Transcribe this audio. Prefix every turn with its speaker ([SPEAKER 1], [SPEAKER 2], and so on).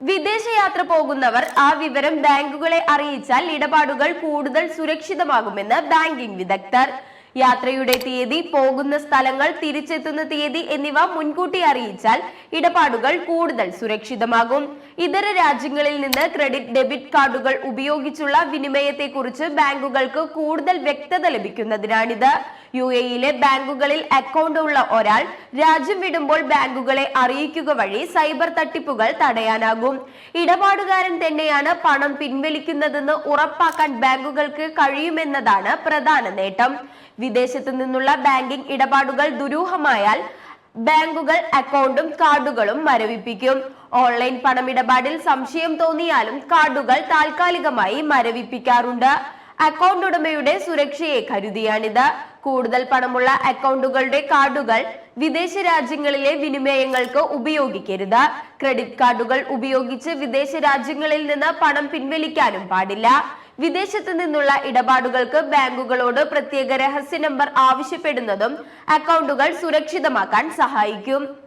[SPEAKER 1] വിദേശയാത്ര പോകുന്നവർ ആ വിവരം ബാങ്കുകളെ അറിയിച്ചാൽ ഇടപാടുകൾ കൂടുതൽ സുരക്ഷിതമാകുമെന്ന് ബാങ്കിംഗ് വിദഗ്ധർ. യാത്രയുടെ തീയതി പോകുന്ന സ്ഥലങ്ങൾ തിരിച്ചെത്തുന്ന തീയതി എന്നിവ മുൻകൂട്ടി അറിയിച്ചാൽ ഇടപാടുകൾ കൂടുതൽ സുരക്ഷിതമാകും. ഇതര രാജ്യങ്ങളിൽ നിന്ന് ക്രെഡിറ്റ് ഡെബിറ്റ് കാർഡുകൾ ഉപയോഗിച്ചുള്ള വിനിമയത്തെക്കുറിച്ച് ബാങ്കുകൾക്ക് കൂടുതൽ വ്യക്തത ലഭിക്കുന്നതിനാണിത്. യു എയിലെ ബാങ്കുകളിൽ അക്കൗണ്ട് ഉള്ള ഒരാൾ രാജ്യം വിടുമ്പോൾ ബാങ്കുകളെ അറിയിക്കുക വഴി സൈബർ തട്ടിപ്പുകൾ തടയാനാകും. ഇടപാടുകാരൻ തന്നെയാണ് പണം പിൻവലിക്കുന്നതെന്ന് ഉറപ്പാക്കാൻ ബാങ്കുകൾക്ക് കഴിയുമെന്നതാണ് പ്രധാന നേട്ടം. വിദേശത്തു നിന്നുള്ള ബാങ്കിംഗ് ഇടപാടുകൾ ദുരൂഹമായാൽ ബാങ്കുകൾ അക്കൗണ്ടും കാർഡുകളും മരവിപ്പിക്കും. ഓൺലൈൻ പണമിടപാടിൽ സംശയം തോന്നിയാലും കാർഡുകൾ താൽക്കാലികമായി മരവിപ്പിക്കാറുണ്ട്. അക്കൗണ്ട് ഉടമയുടെ സുരക്ഷയെ കരുതിയാണിത്. കൂടുതൽ പണമുള്ള അക്കൗണ്ടുകളുടെ കാർഡുകൾ വിദേശ രാജ്യങ്ങളിലെ വിനിമയങ്ങൾക്ക് ഉപയോഗിക്കരുത്. ക്രെഡിറ്റ് കാർഡുകൾ ഉപയോഗിച്ച് വിദേശ രാജ്യങ്ങളിൽ നിന്ന് പണം പിൻവലിക്കാനും പാടില്ല. വിദേശത്ത് നിന്നുള്ള ഇടപാടുകൾക്ക് ബാങ്കുകളോട് പ്രത്യേക രഹസ്യ നമ്പർ ആവശ്യപ്പെടുന്നതും അക്കൗണ്ടുകൾ സുരക്ഷിതമാക്കാൻ സഹായിക്കും.